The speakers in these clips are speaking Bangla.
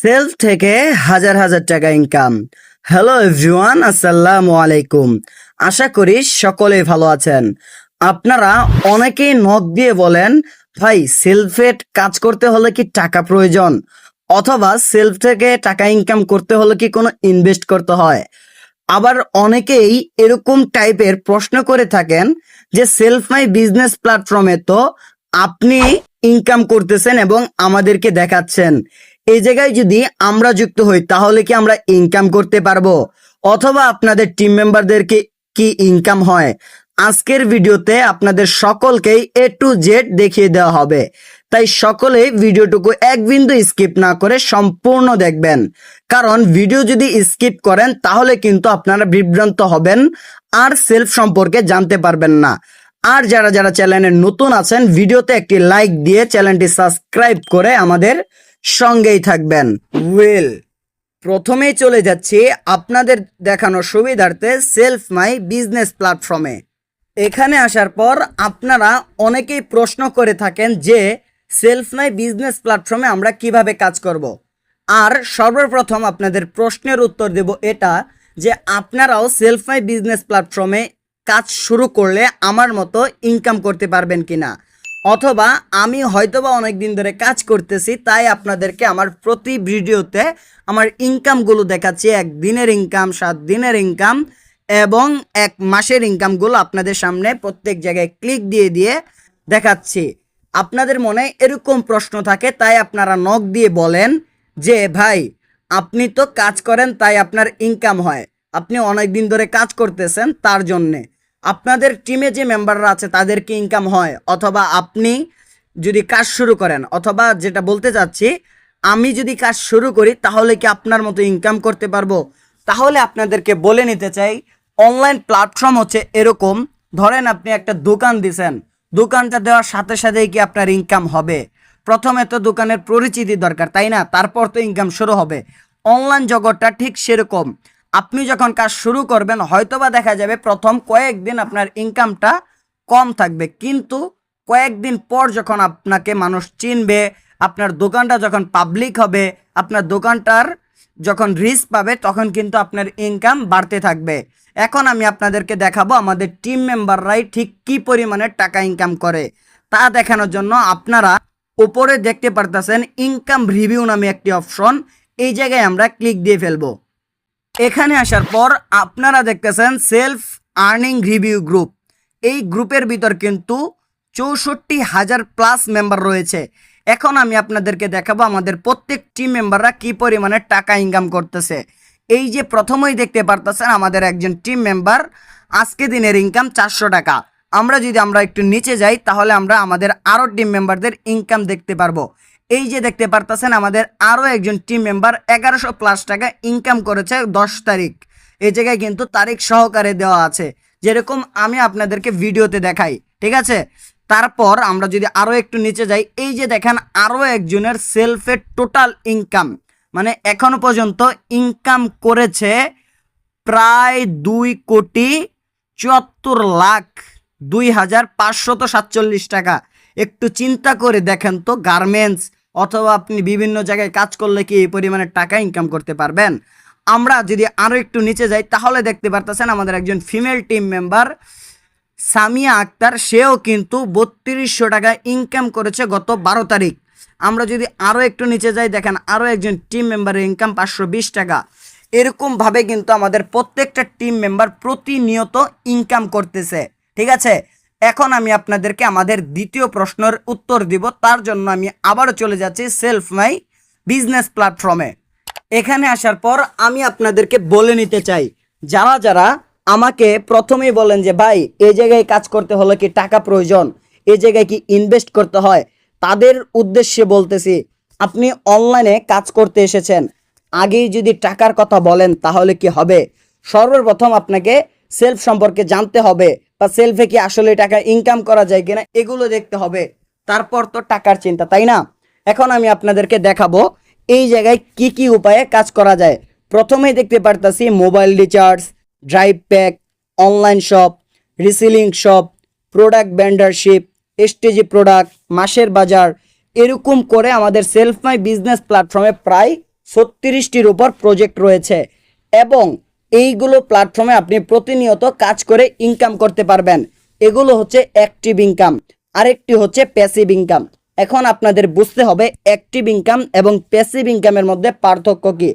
সেলফ থেকে হাজার হাজার টাকা ইনকাম হ্যালো এভরিওয়ান আসসালামু আলাইকুম। আশা করি সকলেই ভালো আছেন। আপনারা অনেকেই নখ দিয়ে বলেন, ভাই সেলফে কাজ করতে হলে কি টাকা প্রয়োজন? অথবা সেলফ থেকে টাকা ইনকাম করতে হলে কি কোনো ইনভেস্ট করতে হয়? আবার অনেকেই এরকম টাইপের প্রশ্ন করে থাকেন যে সেলফ মাই বিজনেস প্ল্যাটফর্মে তো আপনি ইনকাম করতেছেন এবং আমাদেরকে দেখাচ্ছেন। এই জায়গায় যদি আমরা যুক্ত হই, তাহলে কি আমরা ইনকাম করতে পারব? অথবা আপনাদের টিম মেম্বারদেরকে কি ইনকাম হয়? আজকের ভিডিওতে আপনাদের সকলকেই এ টু জেড দেখিয়ে দেওয়া হবে। তাই সকলে ভিডিওটুকু এক বিন্দু স্কিপ না করে সম্পূর্ণ দেখবেন। কারণ ভিডিও যদি স্কিপ করেন, তাহলে কিন্তু আপনারা বিভ্রান্ত হবেন আর সেলফ সম্পর্কে জানতে পারবেন না। আর যারা যারা চ্যানেলে নতুন আছেন ভিডিওতে একটি লাইক দিয়ে চ্যানেলটি সাবস্ক্রাইব করে আমাদের সঙ্গেই থাকবেন। ওয়েল প্রথমেই চলে যাচ্ছি আপনাদের দেখানো সুবিধার্থে সেলফ মাই বিজনেস প্ল্যাটফর্মে এখানে আসার পর আপনারা অনেকেই প্রশ্ন করে থাকেন যে সেলফ মাই বিজনেস প্ল্যাটফর্মে আমরা কীভাবে কাজ করব। আর সর্বপ্রথম আপনাদের প্রশ্নের উত্তর দেব এটা যে আপনারাও সেলফ মাই বিজনেস প্ল্যাটফর্মে কাজ শুরু করলে আমার মতো ইনকাম করতে পারবেন কিনা। অথবা আমি হয়তোবা অনেক দিন ধরে কাজ করতেছি, তাই আপনাদেরকে আমার প্রতি ভিডিওতে আমার ইনকামগুলো দেখাচ্ছি। এক দিনের ইনকাম সাত দিনের ইনকাম এবং এক মাসের ইনকামগুলো আপনাদের সামনে প্রত্যেক জায়গায় ক্লিক দিয়ে দিয়ে দেখাচ্ছি। আপনাদের মনে এরকম প্রশ্ন থাকে, তাই আপনারা নখ দিয়ে বলেন যে, ভাই, আপনি তো কাজ করেন, তাই আপনার ইনকাম হয়। আপনি অনেক দিন ধরে কাজ করতেছেন তার জন্যে। আপনাদের টিমে যে মেম্বাররা আছে, তাদেরকে ইনকাম হয়। অথবা আপনি যদি কাজ শুরু করেন, অথবা যেটা বলতে চাচ্ছি, আমি যদি কাজ শুরু করি, তাহলে কি আপনার মতো ইনকাম করতে পারব? তাহলে আপনাদেরকে বলে নিতে চাই অনলাইন প্ল্যাটফর্ম হচ্ছে এরকম। ধরেন আপনি একটা দোকান দিছেন, দোকানটা দেওয়ার সাথে সাথেই কি আপনার ইনকাম হবে? প্রথমে তো দোকানের পরিচিতি দরকার, তাই না? তারপর তো ইনকাম শুরু হবে। অনলাইন জগৎটা ঠিক সেরকম। আপনি যখন কাজ শুরু করবেন, হয়তোবা দেখা যাবে প্রথম কয়েকদিন আপনার ইনকামটা কম থাকবে। কিন্তু কয়েকদিন পর যখন আপনাকে মানুষ চিনবে, আপনার দোকানটা যখন পাবলিক হবে, আপনার দোকানটার যখন রিস্ক পাবে, তখন কিন্তু আপনার ইনকাম বাড়তে থাকবে। এখন আমি আপনাদেরকে দেখাবো আমাদের টিম মেম্বাররাই ঠিক কি পরিমাণে টাকা ইনকাম করে। তা দেখানোর জন্য আপনারা উপরে দেখতে পারতেছেন ইনকাম রিভিউ নামে একটি অপশন এই জায়গায় আমরা ক্লিক দিয়ে ফেলব। এখানে আসার পর আপনারা দেখতেছেন সেলফ আর্নিং রিভিউ গ্রুপ এই গ্রুপের ভিতর কিন্তু চৌষট্টি হাজার প্লাস মেম্বার রয়েছে। এখন আমি আপনাদেরকে দেখাবো আমাদের প্রত্যেক টিম মেম্বাররা কি পরিমাণে টাকা ইনকাম করতেছে। এই যে প্রথমেই দেখতে পারতেছেন আমাদের একজন টিম মেম্বার আজকে দিনের ইনকাম চারশো টাকা। আমরা যদি আমরা একটু নিচে যাই, তাহলে আমরা আমাদের আরও টিম মেম্বারদের ইনকাম দেখতে পারব। এই যে দেখতে পারতেছেন, আমাদের আরও একজন টিম মেম্বার এগারোশো প্লাস টাকা ইনকাম করেছে দশ তারিখ। এই জায়গায় কিন্তু তারিখ সহকারে দেওয়া আছে। যেরকম আমি আপনাদেরকে ভিডিওতে দেখাই, ঠিক আছে? তারপর আমরা যদি আরও একটু নিচে যাই, এই যে দেখেন আরও একজনের সেলফের টোটাল ইনকাম মানে এখনও পর্যন্ত ইনকাম করেছে প্রায় দুই কোটি চুয়াত্তর লাখ দুই হাজার পাঁচশত সাতচল্লিশ টাকা। একটু চিন্তা করে দেখেন তো গার্মেন্টস অথবা আপনি বিভিন্ন জায়গায় কাজ করলে কি এই পরিমাণে টাকা ইনকাম করতে পারবেন? আমরা যদি আরও একটু নিচে যাই, তাহলে দেখতে পারতেছেন আমাদের একজন female team member Samia Akter. সেও কিন্তু বত্রিশশো টাকা ইনকাম করেছে গত বারো তারিখ। আমরা যদি আরও একটু নিচে যাই, দেখেন আরও একজন টিম মেম্বারের ইনকাম পাঁচশো বিশ টাকা। এরকমভাবে কিন্তু আমাদের প্রত্যেকটা টিম মেম্বার প্রতিনিয়ত ইনকাম করতেছে। ঠিক আছে? এখন আমি আপনাদেরকে আমাদের দ্বিতীয় প্রশ্নের উত্তর দিব। তার জন্য আমি আবারও চলে যাচ্ছি সেলফ মাই বিজনেস প্ল্যাটফর্মে এখানে আসার পর আমি আপনাদেরকে বলে নিতে চাই, যারা যারা আমাকে প্রথমেই বলেন যে, ভাই এই জায়গায় কাজ করতে হলে কি টাকা প্রয়োজন? এই জায়গায় কি ইনভেস্ট করতে হয়? তাদের উদ্দেশ্যে বলতেছি, আপনি অনলাইনে কাজ করতে এসেছেন। আগেই যদি টাকার কথা বলেন তাহলে কি হবে? সর্বপ্রথম আপনাকে সেলফ সম্পর্কে জানতে হবে। বা সেলফে কি আসলে টাকা ইনকাম করা যায় কিনা, এগুলো দেখতে হবে। তারপর তো টাকার চিন্তা, তাই না? এখন আমি আপনাদেরকে দেখাবো এই জায়গায় কি কি উপায়ে কাজ করা যায়। প্রথমেই দেখতে পারতাছি mobile recharge drive pack online shop reselling shop product vendorship STG product মাসের বাজার, এরকম করে আমাদের সেলফ মাই বিজনেস প্ল্যাটফর্মে প্রায় ছত্রিশটির উপর প্রজেক্ট রয়েছে। এবং এইগুলো প্ল্যাটফর্মে আপনি প্রতিনিয়ত কাজ করে ইনকাম করতে পারবেন। এগুলো হচ্ছে অ্যাক্টিভ ইনকাম আরেকটি হচ্ছে প্যাসিভ ইনকাম এখন আপনাদের বুঝতে হবে অ্যাক্টিভ ইনকাম এবং প্যাসিভ ইনকামের মধ্যে পার্থক্য কি।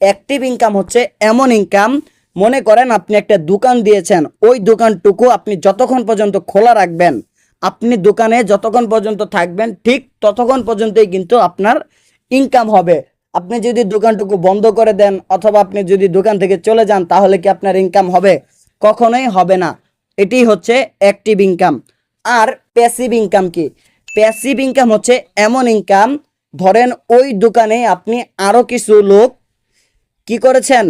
অ্যাক্টিভ ইনকাম হচ্ছে এমন ইনকাম মনে করেন আপনি একটা দোকান দিয়েছেন, ওই দোকানটুকু আপনি যতক্ষণ পর্যন্ত খোলা রাখবেন, আপনি দোকানে যতক্ষণ পর্যন্ত থাকবেন, ঠিক ততক্ষণ পর্যন্তই কিন্তু আপনার ইনকাম হবে। আপনি যদি দোকানটুকু বন্ধ করে দেন অথবা আপনি যদি দোকান থেকে চলে যান, তাহলে কি আপনার ইনকাম হবে? কখনোই হবে না। এটি হচ্ছে অ্যাক্টিভ ইনকাম আর প্যাসিভ ইনকাম কি? প্যাসিভ ইনকাম হচ্ছে এমন ইনকাম ধরেন ওই দোকানে আপনি আরও কিছু লোক কি করেছেন?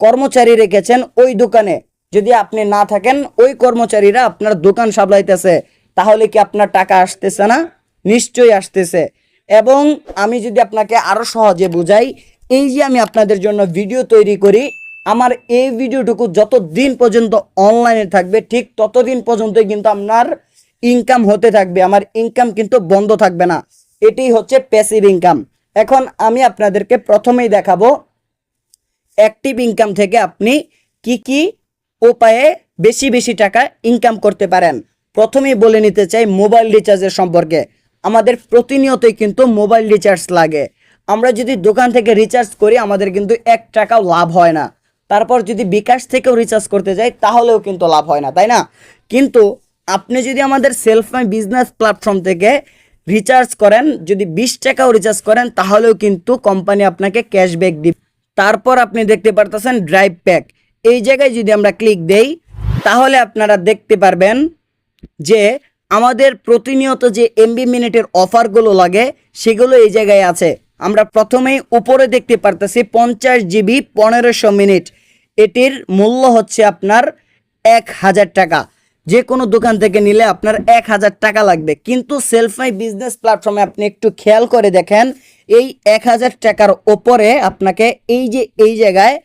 কর্মচারী রেখেছেন ওই দোকানে। যদি আপনি না থাকেন, ওই কর্মচারীরা আপনার দোকান সামলাইতেছে। তাহলে কি আপনার টাকা আসতেছে না? নিশ্চয়ই আসতেছে। এবং আমি যদি আপনাকে আরও সহজে বুঝাই, এই যে আমি আপনাদের জন্য ভিডিও তৈরি করি, আমার এই ভিডিওটুকু যত দিন পর্যন্ত অনলাইনে থাকবে, ঠিক ততদিন পর্যন্তই কিন্তু আপনার ইনকাম হতে থাকবে। আমার ইনকাম কিন্তু বন্ধ থাকবে না। এটি হচ্ছে প্যাসিভ ইনকাম এখন আমি আপনাদেরকে প্রথমেই দেখাবো অ্যাক্টিভ ইনকাম থেকে আপনি কি কি উপায়ে বেশি বেশি টাকা ইনকাম করতে পারেন। প্রথমেই বলে নিতে চাই মোবাইল রিচার্জের সম্পর্কে। আমাদের প্রতিনিয়তই কিন্তু মোবাইল রিচার্জ লাগে। আমরা যদি দোকান থেকে রিচার্জ করি, আমাদের কিন্তু এক টাকাও লাভ হয় না। তারপর যদি বিকাশ থেকেও রিচার্জ করতে যাই, তাহলেও কিন্তু লাভ হয় না, তাই না? কিন্তু আপনি যদি আমাদের সেলফ মাই বিজনেস প্ল্যাটফর্ম থেকে রিচার্জ করেন, যদি বিশ টাকাও রিচার্জ করেন, তাহলেও কিন্তু কোম্পানি আপনাকে ক্যাশব্যাক দিবে। তারপর আপনি দেখতে পারতেছেন ড্রাইভ প্যাক এই জায়গায় যদি আমরা ক্লিক দেই, তাহলে আপনারা দেখতে পারবেন যে আমাদের প্রতিনিয়ত যে এমবি মিনিটের অফারগুলো লাগে, সেগুলো এই জায়গায় আছে। আমরা প্রথমেই উপরে দেখতে পারতেছি পঞ্চাশ জিবি পনেরোশো মিনিট। এটির মূল্য হচ্ছে আপনার এক হাজার টাকা। যে কোনো দোকান থেকে নিলে আপনার এক হাজার টাকা লাগবে। কিন্তু সেলফ মাই বিজনেস প্ল্যাটফর্মে আপনি একটু খেয়াল করে দেখেন, এই এক হাজার টাকার ওপরে আপনাকে এই যে, এই জায়গায়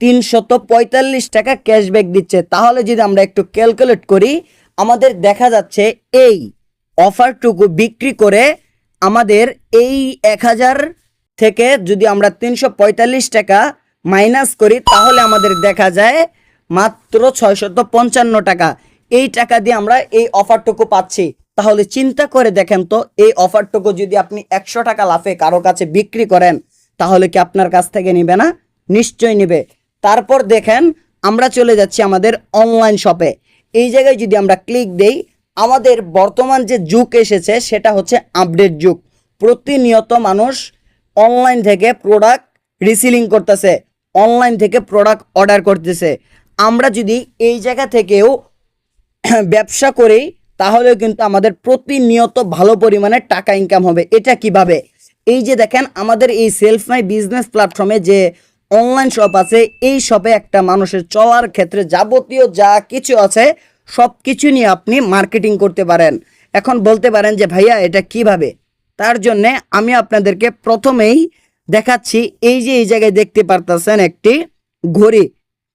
তিনশত পঁয়তাল্লিশ টাকা ক্যাশব্যাক দিচ্ছে। তাহলে যদি আমরা একটু ক্যালকুলেট করি আমাদের দেখা যাচ্ছে এই অফারটুকু বিক্রি করে আমাদের এই এক হাজার থেকে যদি আমরা তিনশো পঁয়তাল্লিশ টাকা মাইনাস করি, তাহলে আমাদের দেখা যায় মাত্র ছয়শত পঞ্চান্ন টাকা। এই টাকা দিয়ে আমরা এই অফারটুকু পাচ্ছি। তাহলে চিন্তা করে দেখেন তো, এই অফারটুকু যদি আপনি একশো টাকা লাফে কারও কাছে বিক্রি করেন, তাহলে কি আপনার কাছ থেকে নিবে না? নিশ্চয়ই নিবে। তারপর দেখেন, আমরা চলে যাচ্ছি আমাদের অনলাইন শপে এই জায়গায় যদি আমরা ক্লিক দেই, আমাদের বর্তমান যে যুগ এসেছে, সেটা হচ্ছে আপডেট যুগ। প্রতিনিয়ত মানুষ অনলাইন থেকে প্রোডাক্ট রিসিলিং করতেছে অনলাইন থেকে প্রোডাক্ট অর্ডার করতেছে। আমরা যদি এই জায়গা থেকেও ব্যবসা করি তাহলে কিন্তু আমাদের প্রতিনিয়ত ভালো পরিমাণে টাকা ইনকাম হবে। এটা কীভাবে? এই যে দেখেন, আমাদের এই সেলফ মাই বিজনেস প্ল্যাটফর্মে যে অনলাইন শপ আছে, এই শপে একটা মানুষের চলার ক্ষেত্রে যাবতীয় যা কিছু আছে সব কিছু নিয়ে আপনি মার্কেটিং করতে পারেন। এখন বলতে পারেন যে, ভাইয়া, এটা কীভাবে? তার জন্যে আমি আপনাদেরকে প্রথমেই দেখাচ্ছি, এই যে, এই জায়গায় দেখতে পারতেছেন একটি ঘড়ি।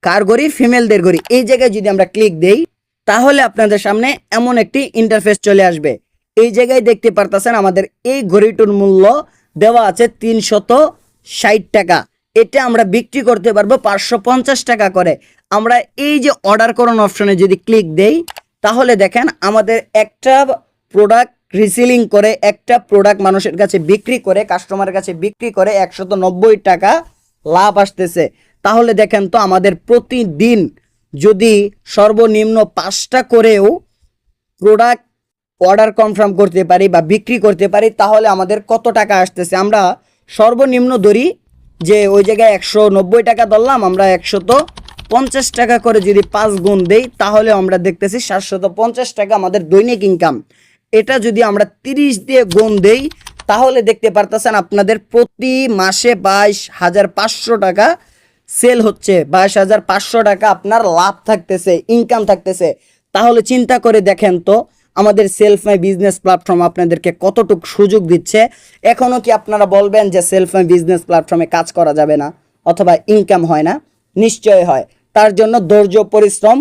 কার ঘড়ি? ফিমেলদের ঘড়ি। এই জায়গায় যদি আমরা ক্লিক দেই, তাহলে আপনাদের সামনে এমন একটি ইন্টারফেস চলে আসবে। এই জায়গায় দেখতে পারতেছেন আমাদের এই ঘড়িটির মূল্য দেওয়া আছে তিনশত ষাট টাকা। এটা আমরা বিক্রি করতে পারব পাঁচশো পঞ্চাশ টাকা করে। আমরা এই যে অর্ডার করুন অপশনে যদি ক্লিক দেই, তাহলে দেখেন আমাদের একটা প্রোডাক্ট রিসিলিং করে, একটা প্রোডাক্ট মানুষের কাছে বিক্রি করে কাস্টমারের কাছে বিক্রি করে একশত টাকা লাভ আসতেছে। তাহলে দেখেন তো আমাদের প্রতিদিন যদি সর্বনিম্ন পাঁচটা করেও প্রোডাক্ট অর্ডার কনফার্ম করতে পারি বা বিক্রি করতে পারি, তাহলে আমাদের কত টাকা আসতেছে? আমরা সর্বনিম্ন ধরি যে ওই জায়গায় একশো নব্বই টাকা ধরলাম, আমরা একশো তো পঞ্চাশ টাকা করে যদি পাঁচ গুণ দেই, তাহলে আমরা দেখতেছি সাতশত পঞ্চাশ টাকা আমাদের দৈনিক ইনকাম এটা যদি আমরা তিরিশ দিয়ে গুণ দেই, তাহলে দেখতে পারতেছেন আপনাদের প্রতি মাসে বাইশ হাজার পাঁচশো টাকা সেল হচ্ছে। বাইশ হাজার পাঁচশো টাকা আপনার লাভ থাকতেছে ইনকাম থাকতেছে। তাহলে চিন্তা করে দেখেন তো আমাদের সেলফ মাই বিজনেস প্ল্যাটফর্ম আপনাদেরকে কতটুকু সুযোগ দিচ্ছে এখনও কি আপনারা বলবেন যে সেলফ মাই বিজনেস প্ল্যাটফর্মে কাজ করা যাবে না অথবা ইনকাম হয় না? নিশ্চয় হয়। তার জন্য ধৈর্য, পরিশ্রম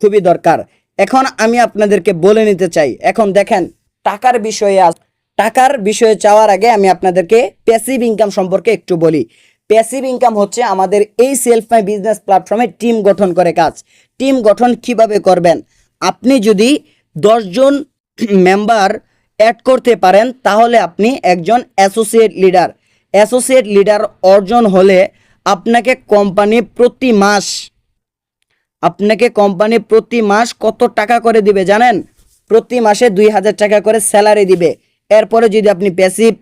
খুবই দরকার। এখন আমি আপনাদেরকে বলে নিতে চাই, এখন দেখেন টাকার বিষয়ে আস টাকার বিষয়ে চাওয়ার আগে আমি আপনাদেরকে প্যাসিভ ইনকাম সম্পর্কে একটু বলি। প্যাসিভ ইনকাম হচ্ছে আমাদের এই সেলফ মাই বিজনেস প্ল্যাটফর্মে টিম গঠন করে কাজ। টিম গঠন কীভাবে করবেন? আপনি যদি দশজন মেম্বার অ্যাড করতে পারেন, তাহলে আপনি একজন অ্যাসোসিয়েট লিডার অ্যাসোসিয়েট লিডার অর্জন হলে আপনাকে কোম্পানি প্রতি মাস, আপনাকে কোম্পানি প্রতি মাস কত টাকা করে দিবে জানেন? প্রতি মাসে দুই হাজার টাকা করে স্যালারি দিবে। এরপরে যদি আপনি প্যাসিভ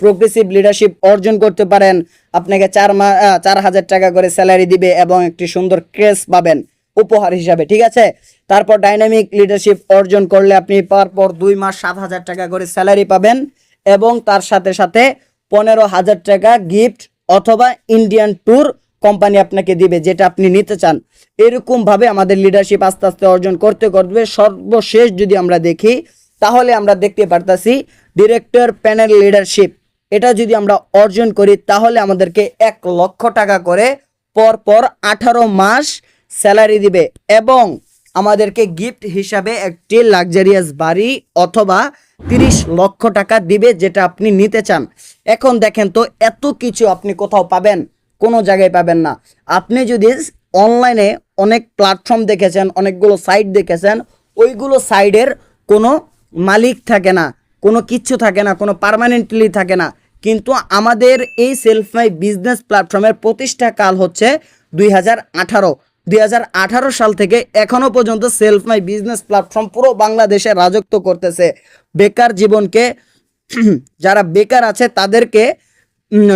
প্রোগ্রেসিভ লিডারশিপ অর্জন করতে পারেন, আপনাকে চার মা চার হাজার টাকা করে স্যালারি দিবে এবং একটি সুন্দর ক্রেস পাবেন। উপহার হিসাবে, ঠিক আছে? তারপর ডাইনামিক লিডারশিপ অর্জন করলে আপনি পর দুই মাস সাত হাজার টাকা করে স্যালারি পাবেন এবং তার সাথে সাথে পনেরো হাজার টাকা গিফট অথবা ইন্ডিয়ান ট্যুর কোম্পানি আপনাকে দিবে, যেটা আপনি নিতে চান। এরকম ভাবে আমাদের লিডারশিপ আস্তে আস্তে অর্জন করতে করবে। সর্বশেষ যদি আমরা দেখি, তাহলে আমরা দেখতে পারতাছি ডিরেক্টর প্যানেল লিডারশিপ এটা যদি আমরা অর্জন করি, তাহলে আমাদেরকে এক লক্ষ টাকা করে পর পর আঠারো মাস স্যালারি দিবে এবং আমাদেরকে গিফট হিসাবে একটি লাক্সারিয়াস বাড়ি অথবা তিরিশ লক্ষ টাকা দিবে যেটা আপনি নিতে চান। এখন দেখেন তো এত কিছু আপনি কোথাও পাবেন, কোনো জায়গায় পাবেন না। আপনি যদি অনলাইনে অনেক প্ল্যাটফর্ম দেখেছেন, অনেকগুলো সাইট দেখেছেন, ওইগুলো সাইডের কোনো মালিক থাকে না, কোনো কিচ্ছু থাকে না, কোনো পার্মানেন্টলি থাকে না। কিন্তু আমাদের এই সেলফ মাই বিজনেস প্ল্যাটফর্মের প্রতিষ্ঠা কাল হচ্ছে দুই হাজার আঠারো। দুই হাজার আঠারো সাল থেকে এখনও পর্যন্ত সেলফ মাই বিজনেস প্ল্যাটফর্ম পুরো বাংলাদেশে রাজত্ব করতেছে। বেকার জীবনকে যারা বেকার আছে তাদেরকে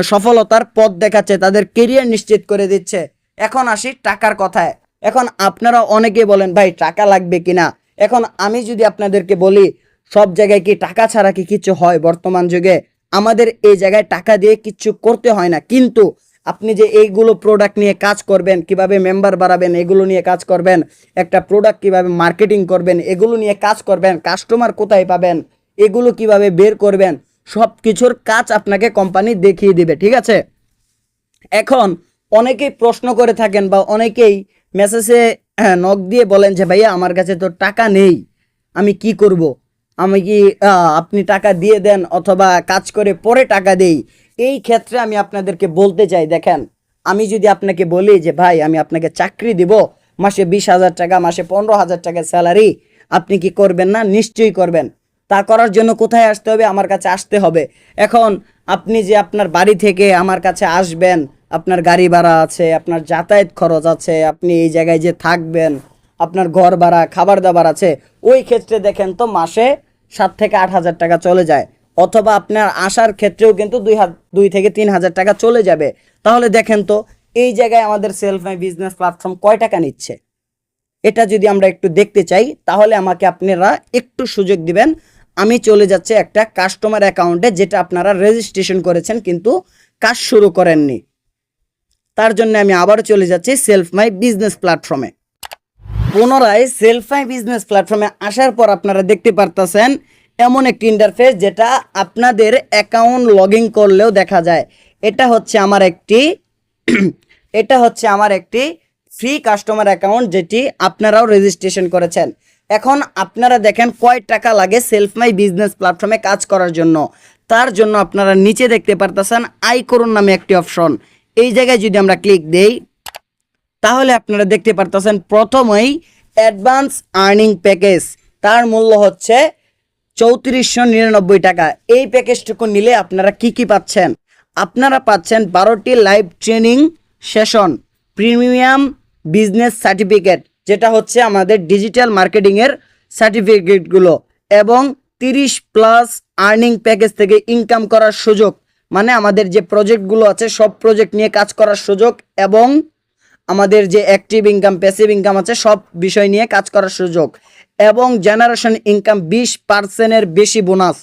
সফলতার পথ দেখাচ্ছে, তাদের কেরিয়ার নিশ্চিত করে দিচ্ছে। এখন আসি টাকার কথায়। এখন আপনারা অনেকে বলেন, ভাই, টাকা লাগবে কিনা? এখন আমি যদি আপনাদেরকে বলি, সব জায়গায় কি টাকা ছাড়া কি কিছু হয় বর্তমান যুগে? আমাদের এই জায়গায় টাকা দিয়ে কিচ্ছু করতে হয় না। কিন্তু আপনি যে এইগুলো প্রোডাক্ট নিয়ে কাজ করবেন, কীভাবে মেম্বার বাড়াবেন, এগুলো নিয়ে কাজ করবেন, একটা প্রোডাক্ট কীভাবে মার্কেটিং করবেন, এগুলো নিয়ে কাজ করবেন কাস্টমার কোথায় পাবেন, এগুলো কীভাবে বের করবেন সব কিছুর কাজ আপনাকে কোম্পানি দেখিয়ে দিবে, ঠিক আছে? এখন অনেকেই প্রশ্ন করে থাকেন বা অনেকেই মেসেজে নক দিয়ে বলেন যে, ভাইয়া, আমার কাছে তো টাকা নেই, আমি কি করব? আমি কি আপনি টাকা দিয়ে দেন অথবা কাজ করে পরে টাকা দেই? এই ক্ষেত্রে আমি আপনাদেরকে বলতে চাই, দেখেন, আমি যদি আপনাকে বলি যে, ভাই, আমি আপনাকে চাকরি দিব, মাসে বিশ হাজার টাকা, মাসে পনেরো হাজার টাকা স্যালারি আপনি কি করবেন না? নিশ্চয়ই করবেন। তা করার জন্য কোথায় আসতে হবে? আমার কাছে আসতে হবে। এখন আপনি যে আপনার বাড়ি থেকে আমার কাছে আসবেন, আপনার গাড়ি ভাড়া আছে, আপনার যাতায়াত খরচ আছে, আপনি এই জায়গায় যে থাকবেন, আপনার ঘর ভাড়া, খাবার দাবার আছে, ওই ক্ষেত্রে দেখেন তো মাসে সাত থেকে আট হাজার টাকা চলে যায়। অথবা আপনার আসার ক্ষেত্রেও কিন্তু দুই দুই থেকে তিন হাজার টাকা চলে যাবে। তাহলে দেখেন তো, এই জায়গায় আমাদের সেলফ মাই বিজনেস প্ল্যাটফর্ম কয় টাকা নিচ্ছে? এটা যদি আমরা একটু দেখতে চাই, তাহলে আমাকে আপনারা একটু সুযোগ দিবেন। আমি চলে যাচ্ছে একটা কাস্টমার অ্যাকাউন্টে যেটা আপনারা রেজিস্ট্রেশন করেছেন, কিন্তু কাজ শুরু করেননি। তার জন্য আমি আবারও চলে যাচ্ছি সেলফ মাই বিজনেস প্ল্যাটফর্মে পুনরায় সেলফ মাই বিজনেস প্ল্যাটফর্মে আসার পর আপনারা দেখতে পারতেছেন এমন একটি ইন্টারফেস যেটা আপনাদের অ্যাকাউন্ট লগ করলেও দেখা যায়। এটা হচ্ছে আমার একটি এটা হচ্ছে আমার একটি ফ্রি কাস্টমার অ্যাকাউন্ট যেটি আপনারাও রেজিস্ট্রেশন করেছেন। এখন আপনারা দেখেন কয় টাকা লাগে সেলফ মাই বিজনেস প্ল্যাটফর্মে কাজ করার জন্য। তার জন্য আপনারা নিচে দেখতে পারতেছেন আই করুন নামে একটি অপশন এই জায়গায় যদি আমরা ক্লিক দেই তাহলে আপনারা দেখতে পারতেছেন প্রথমেই অ্যাডভান্স আর্নিং প্যাকেজ। তার মূল্য হচ্ছে চৌত্রিশশো নিরানব্বই টাকা। এই প্যাকেজটুকু নিলে আপনারা কি কি পাচ্ছেন? আপনারা পাচ্ছেন বারোটি live training session, premium business certificate, যেটা হচ্ছে আমাদের ডিজিটাল মার্কেটিংয়ের সার্টিফিকেটগুলো, এবং তিরিশ প্লাস আর্নিং প্যাকেজ থেকে ইনকাম করার সুযোগ মানে আমাদের যে প্রজেক্টগুলো আছে, সব প্রজেক্ট নিয়ে কাজ করার সুযোগ, এবং আমাদের যে অ্যাক্টিভ ইনকাম প্যাসিভ ইনকাম আছে, সব বিষয় নিয়ে কাজ করার সুযোগ। এবং জেনারেশন ইনকাম বিশ পার্সেন্টের বেশি বোনাস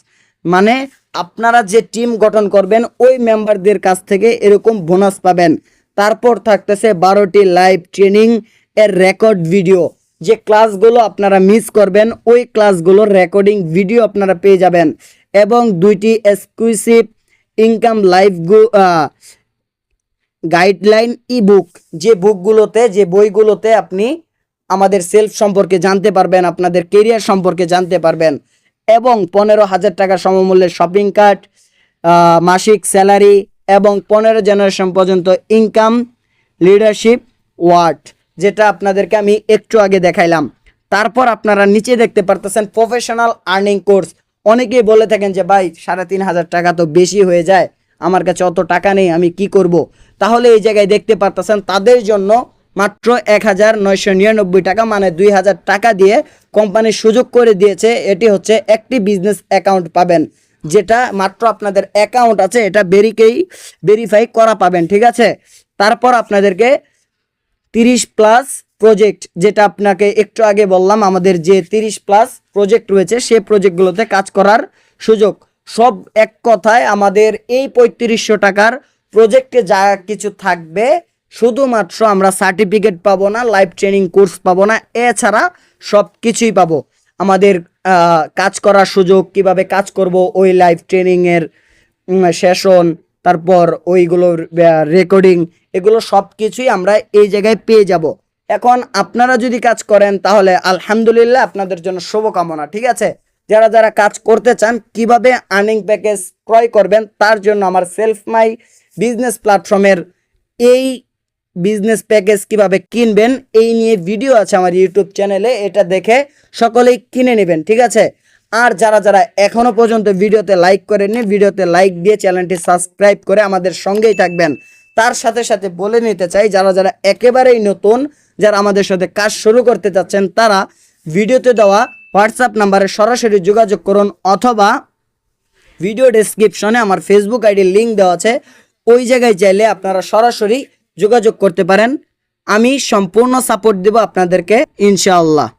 মানে আপনারা যে টিম গঠন করবেন, ওই মেম্বারদের কাছ থেকে এরকম বোনাস পাবেন। তারপর থাকতেছে বারোটি লাইভ ট্রেনিং এর রেকর্ড ভিডিও যে ক্লাসগুলো আপনারা মিস করবেন, ওই ক্লাসগুলোর রেকর্ডিং ভিডিও আপনারা পেয়ে যাবেন। এবং দুইটি exclusive income live guideline e book যে বুকগুলোতে যে বইগুলোতে আপনি আমাদের সেলফ সম্পর্কে জানতে পারবেন, আপনাদের কেরিয়ার সম্পর্কে জানতে পারবেন, এবং পনেরো হাজার টাকা সমমূল্যের শপিং কার্ট মাসিক স্যালারি এবং পনেরো জেনারেশন পর্যন্ত ইনকাম লিডারশিপ ওয়ার্ড যেটা আপনাদেরকে আমি একটু আগে দেখাইলাম। তারপর আপনারা নিচে দেখতে পারতেছেন প্রফেশনাল আর্নিং কোর্স অনেকেই বলে থাকেন যে, ভাই, সাড়ে তিন হাজার টাকা তো বেশি হয়ে যায়। আমার কাছে অত টাকা নেই, আমি কি করব? তাহলে এই জায়গায় দেখতে পারতেছেন, তাদের জন্য মাত্র এক হাজার নয়শো নিরানব্বই টাকা মানে দুই হাজার টাকা দিয়ে কোম্পানি সুযোগ করে দিয়েছে। এটি হচ্ছে একটি বিজনেস অ্যাকাউন্ট পাবেন, যেটা মাত্র আপনাদের অ্যাকাউন্ট আছে, এটা বেরিকেই ভেরিফাই করা পাবেন, ঠিক আছে? তারপর আপনাদেরকে তিরিশ প্লাস প্রজেক্ট যেটা আপনাকে একটু আগে বললাম, আমাদের যে তিরিশ প্লাস প্রজেক্ট রয়েছে, সে প্রজেক্টগুলোতে কাজ করার সুযোগ। সব এক কথায় আমাদের এই পঁয়ত্রিশশো টাকার প্রজেক্টে যা কিছু থাকবে, শুধুমাত্র আমরা সার্টিফিকেট পাবো না লাইভ ট্রেনিং কোর্স পাবো না, এছাড়া সব কিছুই পাবো। আমাদের কাজ করার সুযোগ, কীভাবে কাজ করব, ওই লাইভ ট্রেনিংয়ের সেশন তারপর ওইগুলোর রেকর্ডিং এগুলো সব কিছুই আমরা এই জায়গায় পেয়ে যাব। এখন আপনারা যদি কাজ করেন, তাহলে আলহামদুলিল্লাহ আপনাদের জন্য শুভকামনা, ঠিক আছে? যারা যারা কাজ করতে চান, কীভাবে আর্নিং প্যাকেজ ক্রয় করবেন, তার জন্য আমার সেলফ মাই বিজনেস প্ল্যাটফর্মের এই বিজনেস প্যাকেজ কীভাবে কিনবেন, এই নিয়ে ভিডিও আছে আমার ইউটিউব চ্যানেলে এটা দেখে সকলেই কিনে নেবেন, ঠিক আছে? আর যারা যারা এখনও পর্যন্ত ভিডিওতে লাইক করেননি, ভিডিওতে লাইক দিয়ে চ্যানেলটি সাবস্ক্রাইব করে আমাদের সঙ্গেই থাকবেন। তার সাথে সাথে বলে নিতে চাই, যারা যারা একেবারেই নতুন, যারা আমাদের সাথে কাজ শুরু করতে চাচ্ছেন, তারা ভিডিওতে দেওয়া হোয়াটসঅ্যাপ নাম্বারে সরাসরি যোগাযোগ করুন অথবা ভিডিও ডেসক্রিপশনে আমার ফেসবুক আইডির লিঙ্ক দেওয়া আছে। ওই জায়গায় চাইলে আপনারা সরাসরি যোগাযোগ করতে পারেন। আমি সম্পূর্ণ সাপোর্ট দেব আপনাদেরকে, ইনশাআল্লাহ।